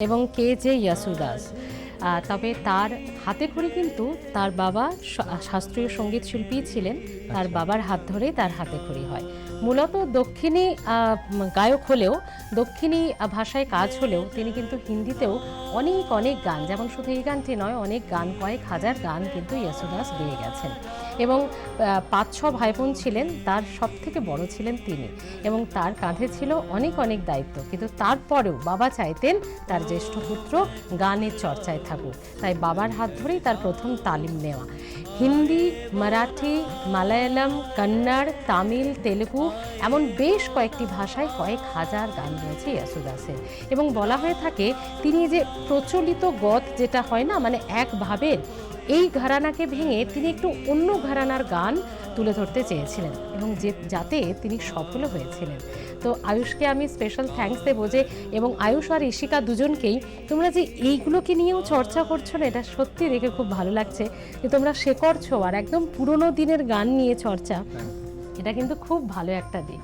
এবং K J ইয়াসুদাস আহ, তবে তার হাতে খড়ি কিন্তু তার বাবা শাস্ত্রীয় সংগীত শিল্পী ছিলেন। তার বাবার হাত ধরেই তার হাতে খড়ি হয়। মূলত দক্ষিণী গায়ক হলেও দক্ষিণী ভাষায় কাজ হলেও তিনি কিন্তু হিন্দিতেও অনেক অনেক গান যেমন শুধু এই গানটি নয় অনেক গান কয়েক হাজার গান কিন্তু ইয়াসুদাস গেয়ে গেছেন। এবং পাঁচ ছ ভাই বোন ছিলেন, তার সব থেকে বড় ছিলেন তিনি এবং তার কাঁধে ছিল অনেক অনেক দায়িত্ব। কিন্তু তারপরেও বাবা চাইতেন তার জ্যেষ্ঠ পুত্র গানের চর্চায় থাকুক। তাই বাবার হাত ধরেই তার প্রথম তালিম নেওয়া। হিন্দি, মারাঠি, মালায়ালাম, কন্নড়, তামিল, তেলেগু, এমন বেশ কয়েকটি ভাষায় কয়েক হাজার গান রয়েছে ইয়াসুদাসের এবং বলা হয়ে থাকে, তিনি যে প্রচলিত গত যেটা হয় না মানে একভাবে এই ঘরানাকে ভেঙে তিনি একটু অন্য ঘরানার গান তুলে ধরতে চেয়েছিলেন এবং যে যাতে তিনি সফল হয়েছিলেন। তো আয়ুষকে আমি স্পেশাল থ্যাঙ্কস দেবো যে এবং আয়ুষ আর ঈশিকা দুজনকেই তোমরা যে এইগুলোকে নিয়েও চর্চা করছ না এটা সত্যি দেখে খুব ভালো লাগছে যে তোমরা সে করছ আর একদম পুরনো দিনের গান নিয়ে চর্চা। এটা কিন্তু খুব ভালো একটা দিক।